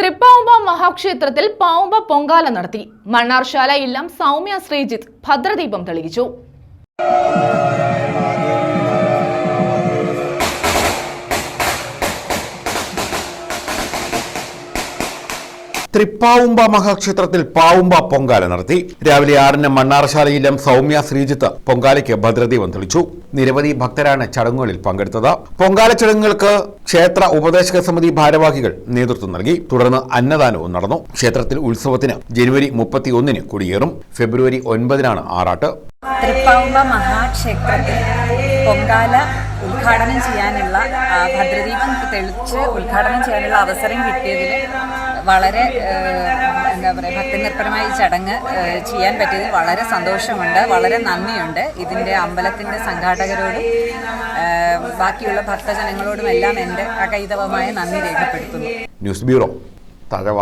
തൃപ്പാവുമ്പ മഹാക്ഷേത്രത്തിൽ പാവുമ്പ പൊങ്കാല നടത്തി. മണ്ണാർശാല ഇല്ലം സൗമ്യ ശ്രീജിത്ത് ഭദ്രദീപം തെളിയിച്ചു. തൃപ്പാവുമ്പ മഹാക്ഷേത്രത്തിൽ പാവുമ്പ പൊങ്കാല നടത്തി. രാവിലെ ആറിന് മണ്ണാറശാലയിലും സൗമ്യ ശ്രീജിത്ത് പൊങ്കാലയ്ക്ക് ഭദ്രദീപം തെളിച്ചു. നിരവധി ഭക്തരാണ് ചടങ്ങുകളിൽ പങ്കെടുത്തത്. പൊങ്കാല ചടങ്ങുകൾക്ക് ക്ഷേത്ര ഉപദേശക സമിതി ഭാരവാഹികൾ നേതൃത്വം നൽകി. തുടർന്ന് അന്നദാനവും നടന്നു. ക്ഷേത്രത്തിൽ ഉത്സവത്തിന് ജനുവരി മുപ്പത്തി ഒന്നിന് കൊടിയേറും. ഫെബ്രുവരി ഒൻപതിനാണ് ആറാട്ട്. തൃപ്പാവുമ്പ മഹാക്ഷേത്രത്തിൽ പൊങ്കാല ഉദ്ഘാടനം ചെയ്യാനുള്ള ഭദ്രദീപം തെളിച്ച് ഉദ്ഘാടനം ചെയ്യാനുള്ള അവസരം കിട്ടിയതിൽ വളരെ എന്താ പറയുക ഭക്തിനിർഭരമായി ഈ ചടങ്ങ് ചെയ്യാൻ പറ്റിയതിൽ വളരെ സന്തോഷമുണ്ട് വളരെ നന്ദിയുണ്ട്. ഇതിന്റെ അമ്പലത്തിന്റെ സംഘാടകരോടും ബാക്കിയുള്ള ഭക്തജനങ്ങളോടും എല്ലാം എന്റെ അകൈതവമായ നന്ദി രേഖപ്പെടുത്തുന്നു. News bureau Thazhava.